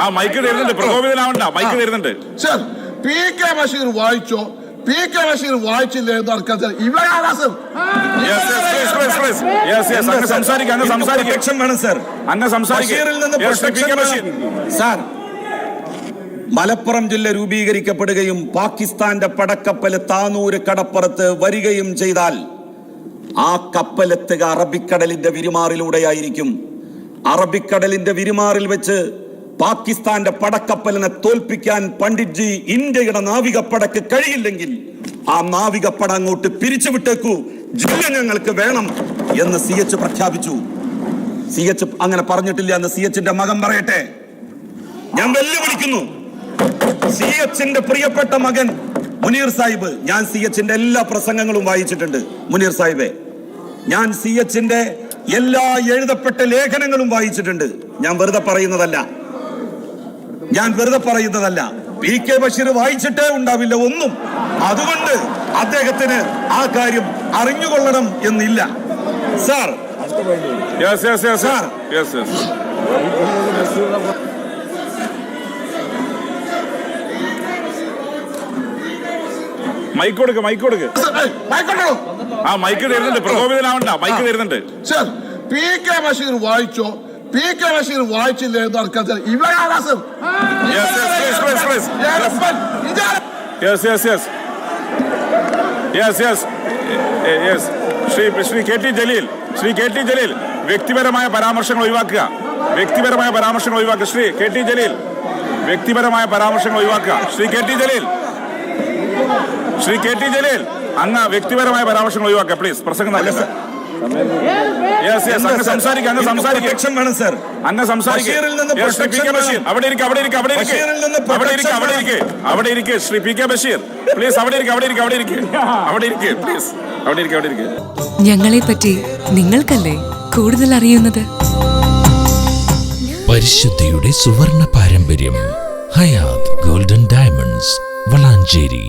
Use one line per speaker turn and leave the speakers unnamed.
ആ മൈക്ക് തരുന്നുണ്ട് പ്രകോപിതനാവണ്ട. മൈക്ക് തരുന്നുണ്ട്
സർ പി കെ ബഷീർ വായിച്ചോ? പി കെ ബഷീർ വായിച്ചില്ല എന്ന്
അങ്ങ് അങ്ങ്
വേണം സർ
അങ്ങ്
മലപ്പുറം ജില്ല രൂപീകരിക്കപ്പെടുകയും പാകിസ്ഥാന്റെ പടക്കപ്പൽ താനൂര് കടപ്പുറത്ത് വരികയും ചെയ്താൽ ആ കപ്പലെത്തുക അറബിക്കടലിന്റെ വിരുമാറിലൂടെയായിരിക്കും. അറബിക്കടലിന്റെ വിരിമാറിൽ വെച്ച് പാകിസ്ഥാന്റെ പടക്കപ്പലിനെ തോൽപ്പിക്കാൻ പണ്ഡിറ്റ്ജി ഇന്ത്യയുടെ നാവികപ്പടക്ക് കഴിയില്ലെങ്കിൽ ആ നാവികപ്പട അങ്ങോട്ട് പിരിച്ചുവിട്ടേക്കൂ. ജില്ല ഞങ്ങൾക്ക് വേണം എന്ന് സി എച്ച് പ്രഖ്യാപിച്ചു. സി എച്ച് അങ്ങനെ പറഞ്ഞിട്ടില്ല എന്ന് സി എച്ചിന്റെ മകൻ പറയട്ടെ. ഞാൻ വെല്ലുവിളിക്കുന്നു. സി എച്ചിന്റെ പ്രിയപ്പെട്ട മകൻ മുനീർ സാഹിബ്. ഞാൻ സി എച്ചിന്റെ എല്ലാ പ്രസംഗങ്ങളും വായിച്ചിട്ടുണ്ട്. മുനീർ സാഹിബെ ഞാൻ സി എച്ചിന്റെ എല്ലാ എഴുതപ്പെട്ട ലേഖനങ്ങളും വായിച്ചിട്ടുണ്ട്. ഞാൻ വെറുതെ പറയുന്നതല്ല. ഞാൻ വെറുതെ പറയുന്നതല്ല. പി കെ ബഷീർ വായിച്ചിട്ടേ ഉണ്ടാവില്ല ഒന്നും. അതുകൊണ്ട് അദ്ദേഹത്തിന് ആ കാര്യം അറിഞ്ഞുകൊള്ളണം എന്നില്ല. സാർ.
Yes, മൈക്ക് കൊടുക്ക് മൈക്ക് കൊടുക്ക്. ആ മൈക്ക് തരുന്നുണ്ട്. പ്രകോപിതനാവണ്ട. മൈക്ക് തരുന്നുണ്ട്.
പി കെ ബഷീർ വായിച്ചോ? പി കെ ബഷീർ വായിച്ചില്ല എന്ന്
Shri K T Jaleel. Shri K T Jaleel വ്യക്തിപരമായ പരാമർശങ്ങൾ ഒഴിവാക്കുക. വ്യക്തിപരമായ പരാമർശങ്ങൾ ഒഴിവാക്കുക. ശ്രീ കെ ടി ജലീൽ വ്യക്തിപരമായ പരാമർശങ്ങൾ ഒഴിവാക്കുക. Shri K T Jaleel. Shri K T Jaleel അങ്ങ് വ്യക്തിപരമായ പരാമർശങ്ങൾ ഒഴിവാക്കുക പ്ലീസ് പ്രസംഗം
വേണം.
അവിടെ അവിടെ അവിടെ അവിടെ അവിടെ ഇരിക്കുക Shri P K Basheer. Please അവിടെ അവിടെ പ്ലീസ്
ഞങ്ങളെ പറ്റി നിങ്ങൾക്കല്ലേ കൂടുതൽ അറിയുന്നത്?
പരിശുദ്ധിയുടെ സുവർണ പാരമ്പര്യം ഹയാത് ഗോൾഡൻ ഡയമണ്ട്സ് വളാഞ്ചേരി.